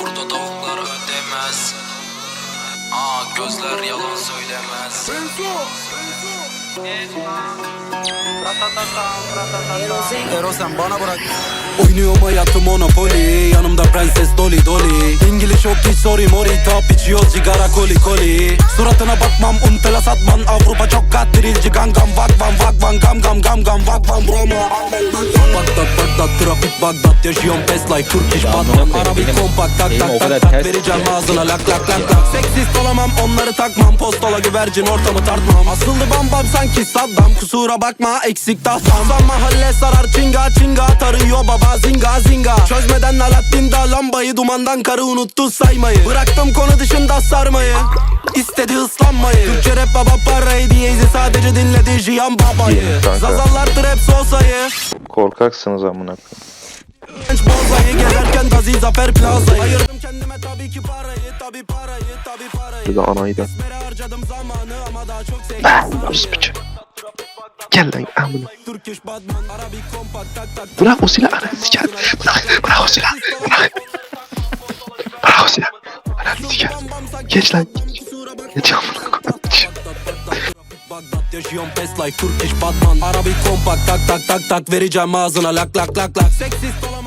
Burada tavuklar ödemez. Aa gözler yalan söylemez. Ero sen bana bırak. Oynuyorum hayatım Monopoly Yanımda prenses Dolly Dolly. İngiliz yok hiç sorry mori Top içiyor sigara koli koli. Suratına bakmam untela satman Avrupa çok kat dirilci gangam Vakvan vakvan gam gam gam gam Vakvan Roma Bagdat Bagdat trafik Bagdat Yaşıyorum best like Turkish Arabik benim kompakt tak tak tak tak Vereceğim ağzına. Lak lak lak lak. Seksist olamam onları takmam. Postola güvercin ortamı tartmam. Asıllı bam bam sanki Saddam. Kusura bakma eksik tahtam. Son mahalle sarar çinga çinga Tarıyor baba. Zinga zinga. Çözmeden Alaaddin da lambayı Dumandan karı unuttu saymayı. Bıraktım konu dışında sarmayı. İstedi ıslanmayı Türkçe rap baba parayı diyeydi Sadece dinledi Jiyan babayı. Zazallar trap sosayı Korkaksınız amına. Genç bozayı gezerken Gazi Zafer Plaza'yı Bir de anayı da. Esmere piçi. Gel lan amına. Bırak o silahı ananı sikerim. Bırak, bırak o silahı. Bırak. Bırak o silahı. Ananı sikerim. Geç lan. Geç amına. Bagdat yaşıyorum best like Turkish Batman. Arabik kompakt tak tak tak tak Vereceğim ağzına. Lak lak lak lak. Seksist olan